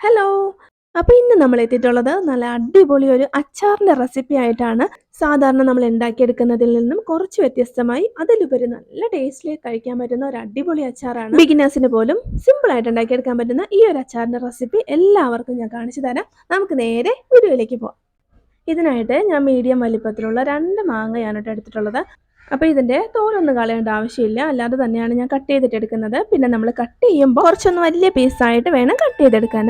Hello അപ്പോൾ ഇന്ന് നമ്മൾ എത്തിയിട്ടുള്ളത് നല്ല അടിപൊളി ഒരു അച്ചാറിന്റെ റെസിപ്പി ആയിട്ടാണ്. സാധാരണ നമ്മൾ ഉണ്ടാക്കിയെടുക്കുന്നതിൽ നിന്നും കുറച്ച് വ്യത്യസ്തമായി അതിലുപരി നല്ല ടേസ്റ്റിൽ കഴിക്കാൻ പറ്റുന്ന ഒരു അടിപൊളി അച്ചാറാണ്. ബിഗിനേഴ്സിന് പോലും സിമ്പിൾ ആയിട്ട് ഉണ്ടാക്കിയെടുക്കാൻ പറ്റുന്ന ഈ ഒരു അച്ചാറിന്റെ റെസിപ്പി എല്ലാവർക്കും ഞാൻ കാണിച്ചു തരാം. നമുക്ക് നേരെ വീഡിയോയിലേക്ക് പോവാം. ഇതിനായിട്ട് ഞാൻ മീഡിയം വലിപ്പത്തിലുള്ള രണ്ട് മാങ്ങയാണ് എടുത്തിട്ടുള്ളത്. അപ്പോൾ ഇതിന്റെ തോലൊന്നും കളയേണ്ട ആവശ്യമില്ല. അല്ലാതെ തന്നെയാണ് ഞാൻ കട്ട് ചെയ്തിട്ട് എടുക്കുന്നത് പിന്നെ നമ്മൾ കട്ട് ചെയ്യുമ്പോൾ കുറച്ചൊന്ന് വലിയ പീസായിട്ട് വേണം കട്ട് ചെയ്തെടുക്കാൻ.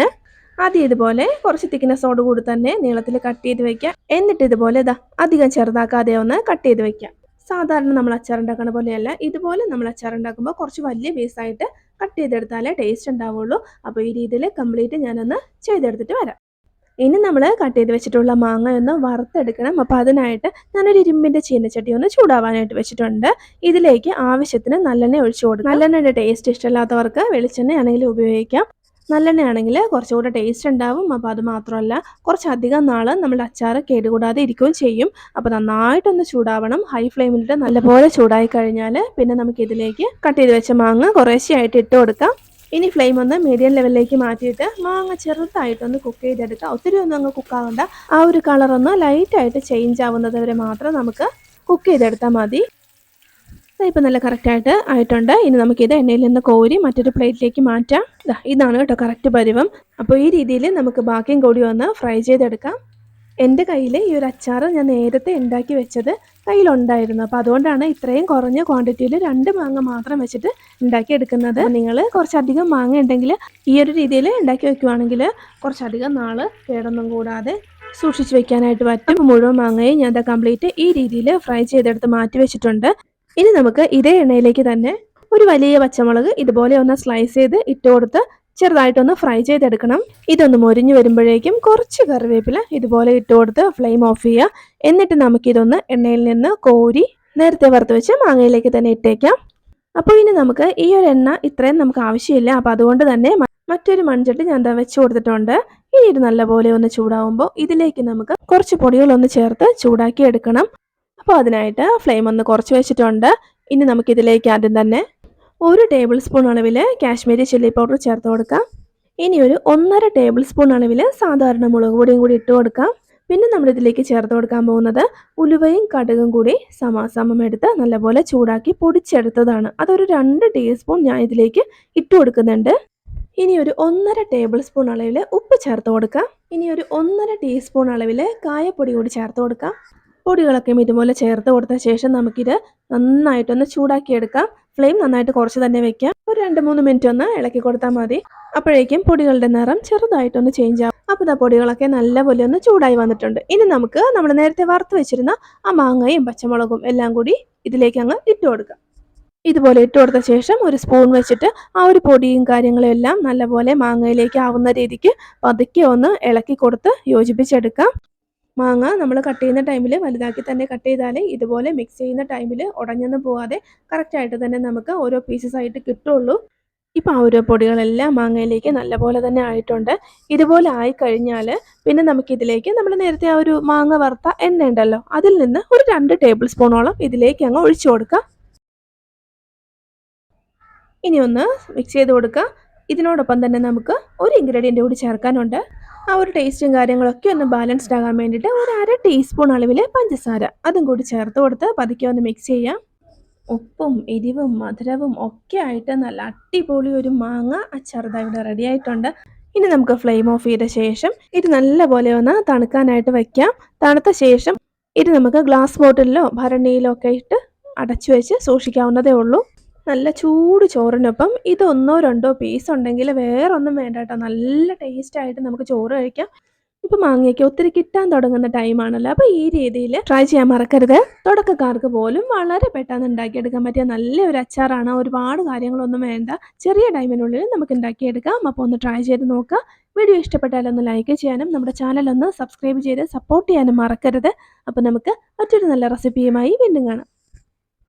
ആദ്യം ഇതുപോലെ കുറച്ച് തിക്നെസ്സോട് കൂടി തന്നെ നീളത്തിൽ കട്ട് ചെയ്ത് വെക്കാം എന്നിട്ട് ഇതുപോലെ ഇതാ അധികം ചെറുതാക്കാതെ ഒന്ന് കട്ട് ചെയ്ത് വെക്കാം സാധാരണ നമ്മൾ അച്ചാർ ഉണ്ടാക്കുന്ന പോലെയല്ല. ഇതുപോലെ നമ്മൾ അച്ചാർ ഉണ്ടാക്കുമ്പോൾ കുറച്ച് വലിയ പീസായിട്ട് കട്ട് ചെയ്തെടുത്താലേ ടേസ്റ്റ് ഉണ്ടാവുള്ളൂ. അപ്പോൾ ഈ രീതിയിൽ കംപ്ലീറ്റ് ഞാനൊന്ന് ചെയ്തെടുത്തിട്ട് വരാം. ഇനി നമ്മൾ കട്ട് ചെയ്ത് വെച്ചിട്ടുള്ള മാങ്ങ ഒന്ന് വറുത്തെടുക്കണം. അപ്പോൾ അതിനായിട്ട് ഞാനൊരു ഇരുമ്പിന്റെ ചീനച്ചട്ടി ഒന്ന് ചൂടാവാനായിട്ട് വെച്ചിട്ടുണ്ട്. ഇതിലേക്ക് ആവശ്യത്തിന് നല്ലെണ്ണ ഒഴിച്ചു കൊടുക്കും. നല്ലെണ്ണയുടെ ടേസ്റ്റ് ഇഷ്ടമില്ലാത്തവർക്ക് വെളിച്ചെണ്ണ ആണെങ്കിലും ഉപയോഗിക്കാം. നല്ലെണ്ണ ആണെങ്കിൽ കുറച്ചുകൂടെ ടേസ്റ്റ് ഉണ്ടാവും. അപ്പോൾ അത് മാത്രമല്ല കുറച്ചധികം നാൾ നമ്മുടെ അച്ചാർ കേടുകൂടാതെ ഇരിക്കുകയും ചെയ്യും. അപ്പോൾ നന്നായിട്ടൊന്ന് ചൂടാവണം. ഹൈ ഫ്ലെയിമിലിട്ട് നല്ലപോലെ ചൂടായി കഴിഞ്ഞാൽ പിന്നെ നമുക്കിതിലേക്ക് കട്ട് ചെയ്ത് വെച്ച മാങ്ങ കുറേശ്ശെയായിട്ട് ഇട്ട് കൊടുക്കാം. ഇനി ഫ്ലെയിം ഒന്ന് മീഡിയം ലെവലിലേക്ക് മാറ്റിയിട്ട് മാങ്ങ ചെറുതായിട്ടൊന്ന് കുക്ക് ചെയ്തെടുക്കുക ഒത്തിരി ഒന്നും അങ്ങ് കുക്കാവണ്ട ആ ഒരു കളറൊന്ന് ലൈറ്റായിട്ട് ചേഞ്ച് ആവുന്നത് വരെ മാത്രം നമുക്ക് കുക്ക് ചെയ്തെടുത്താൽ മതി. ഇപ്പം നല്ല കറക്റ്റായിട്ട് ആയിട്ടുണ്ട്. ഇനി നമുക്കിത് എണ്ണയിൽ നിന്ന് കോരി മറ്റൊരു പ്ലേറ്റിലേക്ക് മാറ്റാം. ഇതാണ് കേട്ടോ കറക്റ്റ് പരുവം. അപ്പോൾ ഈ രീതിയിൽ നമുക്ക് ബാക്കിയും കൂടി ഒന്ന് ഫ്രൈ ചെയ്തെടുക്കാം. എന്റെ കയ്യിൽ ഈ ഒരു അച്ചാർ ഞാൻ നേരത്തെ ഉണ്ടാക്കി വെച്ചത് കയ്യിലുണ്ടായിരുന്നു. അപ്പോൾ അതുകൊണ്ടാണ് ഇത്രയും കുറഞ്ഞ ക്വാണ്ടിറ്റിയിൽ രണ്ട് മാങ്ങ മാത്രം വെച്ചിട്ട് ഉണ്ടാക്കി എടുക്കുന്നത് നിങ്ങൾ കുറച്ചധികം മാങ്ങ ഉണ്ടെങ്കിൽ ഈ ഒരു രീതിയിൽ ഉണ്ടാക്കി വെക്കുവാണെങ്കിൽ കുറച്ചധികം നാൾ കേടൊന്നും കൂടാതെ സൂക്ഷിച്ച് വെക്കാനായിട്ട് പറ്റും. മുഴുവൻ മാങ്ങയും ഞാൻ കംപ്ലീറ്റ് ഈ രീതിയിൽ ഫ്രൈ ചെയ്തെടുത്ത് മാറ്റി വെച്ചിട്ടുണ്ട്. ഇനി നമുക്ക് ഇതേ എണ്ണയിലേക്ക് തന്നെ ഒരു വലിയ പച്ചമുളക് ഇതുപോലെ ഒന്ന് സ്ലൈസ് ചെയ്ത് ഇട്ട് കൊടുത്ത് ചെറുതായിട്ടൊന്ന് ഫ്രൈ ചെയ്തെടുക്കണം. ഇതൊന്ന് മൊരിഞ്ഞു വരുമ്പോഴേക്കും കുറച്ച് കറിവേപ്പില ഇതുപോലെ ഇട്ട് കൊടുത്ത് ഫ്ലെയിം ഓഫ് ചെയ്യുക. എന്നിട്ട് നമുക്കിതൊന്ന് എണ്ണയിൽ നിന്ന് കോരി നേരത്തെ വറുത്ത് വെച്ച് മാങ്ങയിലേക്ക് തന്നെ ഇട്ടേക്കാം. അപ്പോൾ ഇനി നമുക്ക് ഈ ഒരു എണ്ണ ഇത്രയും നമുക്ക് ആവശ്യമില്ല. അപ്പോൾ അതുകൊണ്ട് തന്നെ മറ്റൊരു മൺചട്ടി ഞാൻ വെച്ച് കൊടുത്തിട്ടുണ്ട്. ഇനി ഇത് നല്ലപോലെ ഒന്ന് ചൂടാവുമ്പോൾ ഇതിലേക്ക് നമുക്ക് കുറച്ച് പൊടികളൊന്ന് ചേർത്ത് ചൂടാക്കി എടുക്കണം. അപ്പോൾ അതിനായിട്ട് ഫ്ലെയിം ഒന്ന് കുറച്ച് വെച്ചിട്ടുണ്ട്. ഇനി നമുക്കിതിലേക്ക് ആദ്യം തന്നെ ഒരു ടേബിൾ സ്പൂൺ അളവിൽ കാശ്മീരി ചില്ലി പൗഡർ ചേർത്ത് കൊടുക്കാം. ഇനി ഒരു ഒന്നര ടേബിൾ സ്പൂൺ അളവിൽ സാധാരണ മുളക് പൊടിയും കൂടി ഇട്ട് കൊടുക്കാം. പിന്നെ നമ്മൾ ഇതിലേക്ക് ചേർത്ത് കൊടുക്കാൻ പോകുന്നത് ഉലുവയും കടുകും കൂടി സമാസമം എടുത്ത് നല്ലപോലെ ചൂടാക്കി പൊടിച്ചെടുത്തതാണ്. അതൊരു രണ്ട് ടീസ്പൂൺ ഞാൻ ഇതിലേക്ക് ഇട്ട് കൊടുക്കുന്നുണ്ട്. ഇനി ഒരു ഒന്നര ടേബിൾ സ്പൂൺ അളവിൽ ഉപ്പ് ചേർത്ത് കൊടുക്കാം. ഇനി ഒരു ഒന്നര ടീസ്പൂൺ അളവിൽ കായപ്പൊടി കൂടി ചേർത്ത് കൊടുക്കാം. പൊടികളൊക്കെ ഇതുപോലെ ചേർത്ത് കൊടുത്ത ശേഷം നമുക്കിത് നന്നായിട്ടൊന്ന് ചൂടാക്കിയെടുക്കാം. ഫ്ലെയിം നന്നായിട്ട് കുറച്ച് തന്നെ വെക്കാം. ഒരു രണ്ട് മൂന്ന് മിനിറ്റ് ഒന്ന് ഇളക്കി കൊടുത്താൽ മതി. അപ്പോഴേക്കും പൊടികളുടെ നിറം ചെറുതായിട്ടൊന്ന് ചേഞ്ച് ആവും. അപ്പോൾ ആ പൊടികളൊക്കെ നല്ലപോലെ ഒന്ന് ചൂടായി വന്നിട്ടുണ്ട്. ഇനി നമുക്ക് നമ്മൾ നേരത്തെ വറുത്ത് വെച്ചിരുന്ന ആ മാങ്ങയും പച്ചമുളകും എല്ലാം കൂടി ഇതിലേക്ക് അങ്ങ് ഇട്ട് കൊടുക്കാം. ഇതുപോലെ ഇട്ട് കൊടുത്ത ശേഷം ഒരു സ്പൂൺ വെച്ചിട്ട് ആ ഒരു പൊടിയും കാര്യങ്ങളും എല്ലാം നല്ലപോലെ മാങ്ങയിലേക്ക് ആവുന്ന രീതിക്ക് പതുക്കെ ഒന്ന് ഇളക്കി കൊടുത്ത് യോജിപ്പിച്ചെടുക്കാം. മാങ്ങ നമ്മൾ കട്ട് ചെയ്യുന്ന ടൈമിൽ വലുതാക്കി തന്നെ കട്ട് ചെയ്താൽ ഇതുപോലെ മിക്സ് ചെയ്യുന്ന ടൈമിൽ ഉടഞ്ഞൊന്നും പോവാതെ കറക്റ്റായിട്ട് തന്നെ നമുക്ക് ഓരോ പീസസ് ആയിട്ട് കിട്ടുള്ളൂ. ഇപ്പോൾ ആ ഓരോ പൊടികളെല്ലാം മാങ്ങയിലേക്ക് നല്ലപോലെ തന്നെ ആയിട്ടുണ്ട്. ഇതുപോലെ ആയി കഴിഞ്ഞാൽ പിന്നെ നമുക്കിതിലേക്ക് നമ്മൾ നേരത്തെ ആ ഒരു മാങ്ങ വറുത്ത എണ്ണ ഉണ്ടല്ലോ അതിൽ നിന്ന് ഒരു രണ്ട് ടേബിൾ സ്പൂണോളം ഇതിലേക്ക് അങ്ങ് ഒഴിച്ചു കൊടുക്കുക ഇനി ഒന്ന് മിക്സ് ചെയ്ത് കൊടുക്കുക ഇതിനോടൊപ്പം തന്നെ നമുക്ക് ഒരു ഇൻഗ്രീഡിയന്റ് കൂടി ചേർക്കാനുണ്ട്. ആ ഒരു ടേസ്റ്റും കാര്യങ്ങളൊക്കെ ഒന്ന് ബാലൻസ്ഡ് ആകാൻ വേണ്ടിയിട്ട് ഒരു അര ടീസ്പൂൺ അളവിൽ പഞ്ചസാര. അതും കൂടി ചേർത്ത് കൊടുത്ത് പതുക്കെ ഒന്ന് മിക്സ് ചെയ്യാം. ഉപ്പും എരിവും മധുരവും ഒക്കെ ആയിട്ട് നല്ല അടിപൊളി ഒരു മാങ്ങ അച്ചാർ ഇവിടെ റെഡി ആയിട്ടുണ്ട്. ഇനി നമുക്ക് ഫ്ലെയിം ഓഫ് ചെയ്ത ശേഷം ഇത് നല്ലപോലെ ഒന്ന് തണുക്കാനായിട്ട് വെക്കാം. തണുത്ത ശേഷം ഇത് നമുക്ക് ഗ്ലാസ് ബോട്ടിലിലോ ഭരണിയിലോ ഒക്കെ ഇട്ട് അടച്ചു വെച്ച് സൂക്ഷിക്കാവുന്നതേ ഉള്ളൂ. നല്ല ചൂട് ചോറിനൊപ്പം ഇതൊന്നോ രണ്ടോ പീസ് ഉണ്ടെങ്കിൽ വേറെ ഒന്നും വേണ്ട കേട്ടോ. നല്ല ടേസ്റ്റായിട്ട് നമുക്ക് ചോറ് കഴിക്കാം. ഇപ്പം മാങ്ങയ്ക്ക് ഒത്തിരി കിട്ടാൻ തുടങ്ങുന്ന ടൈമാണല്ലോ അപ്പോൾ ഈ രീതിയിൽ ട്രൈ ചെയ്യാൻ മറക്കരുത്. തുടക്കക്കാർക്ക് പോലും വളരെ പെട്ടെന്ന് ഉണ്ടാക്കിയെടുക്കാൻ പറ്റിയ നല്ലൊരു അച്ചാറാണ്. ഒരുപാട് കാര്യങ്ങളൊന്നും വേണ്ട. ചെറിയ ടൈമിനുള്ളിൽ നമുക്ക് ഉണ്ടാക്കിയെടുക്കാം. അപ്പോൾ ഒന്ന് ട്രൈ ചെയ്ത് നോക്കുക. വീഡിയോ ഇഷ്ടപ്പെട്ടാൽ ഒന്ന് ലൈക്ക് ചെയ്യാനും നമ്മുടെ ചാനൽ ഒന്ന് സബ്സ്ക്രൈബ് ചെയ്ത് സപ്പോർട്ട് ചെയ്യാനും മറക്കരുത്. അപ്പോൾ നമുക്ക് മറ്റൊരു നല്ല റെസിപ്പിയുമായി വീണ്ടും കാണാം.